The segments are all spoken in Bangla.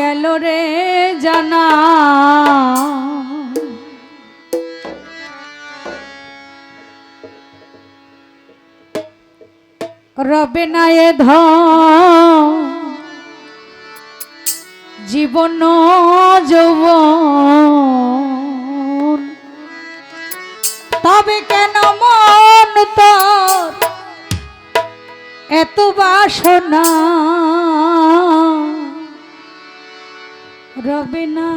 গেল রে জানা। রবে না এ ধ জীবন যৌব তবে কেন মন তো এত বাসনা? রবে না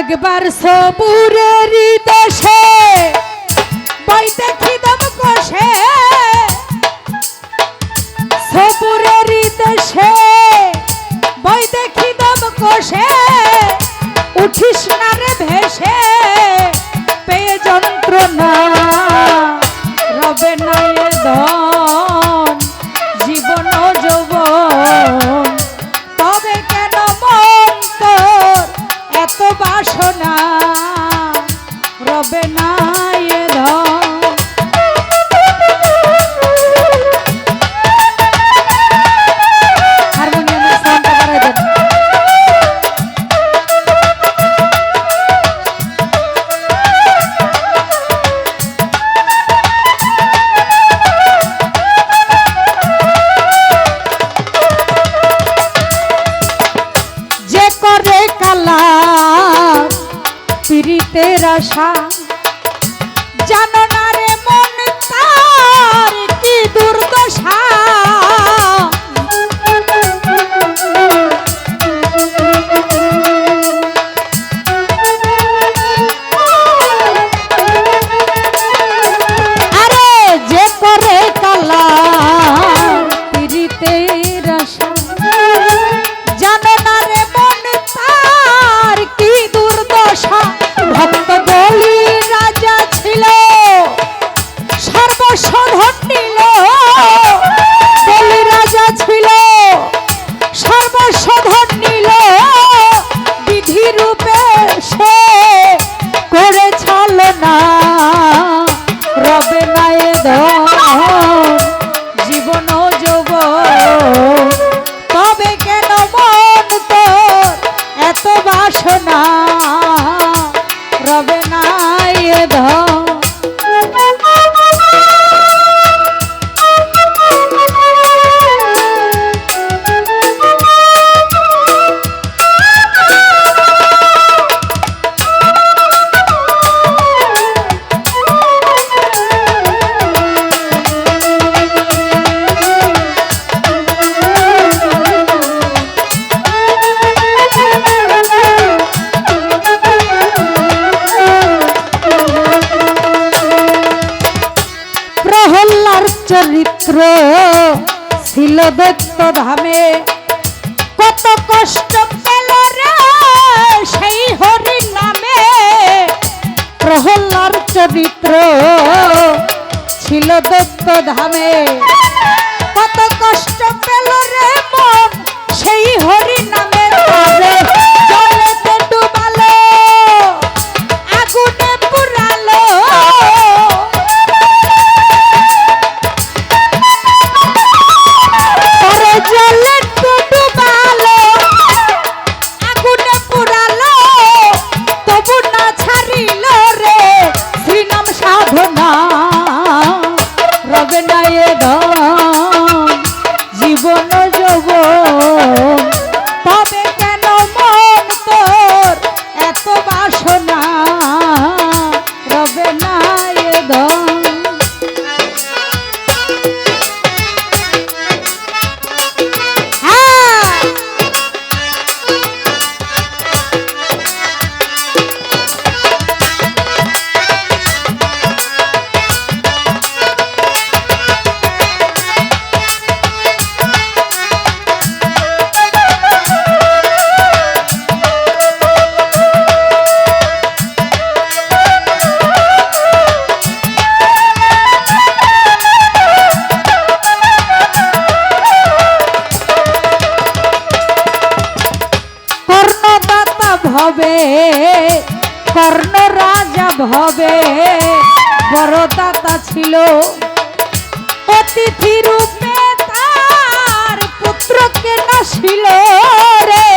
একবার সবুরের দেশে বই আশা। জানো না রে মন তার কি দুর্দশা। অব্যক্ত ধামে কত কষ্ট পেল রে সেই হরি নামে প্রহল্লার চরিত্র ছিল দত্ত ধামে কত কষ্ট পেল রে মন সেই হরি গায়ে গাওয়া জীবন হবে কর্ণ রাজা হবে বড়দাতা ছিল। অতিথি রূপে তার পুত্রকে নাসিল রে।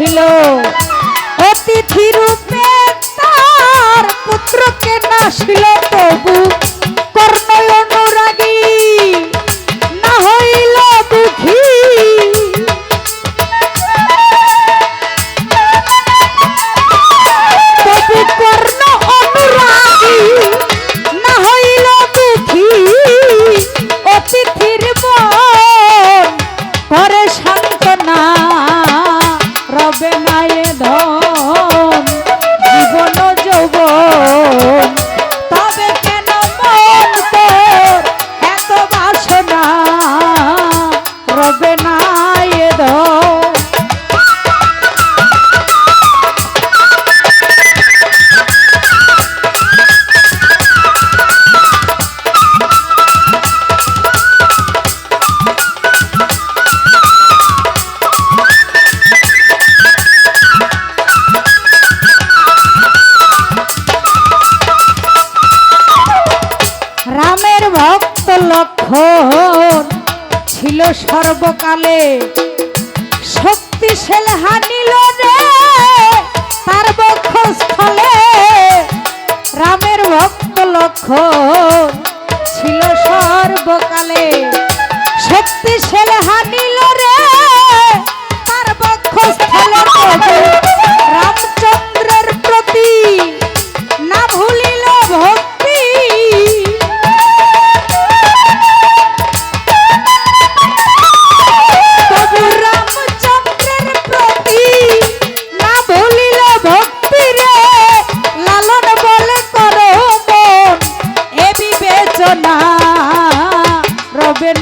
আসিল অতিথি রূপে তার পুত্রকে নাসিল তবু রক্ত লক্ষণ ছিল সর্বকালে। শক্তিশীল হানিল রে তার বক্ষস্থলে রামের ভক্ত লক্ষণ ছিল সর্বকালে। শক্তিশীল হানিল রে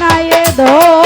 না এ ধর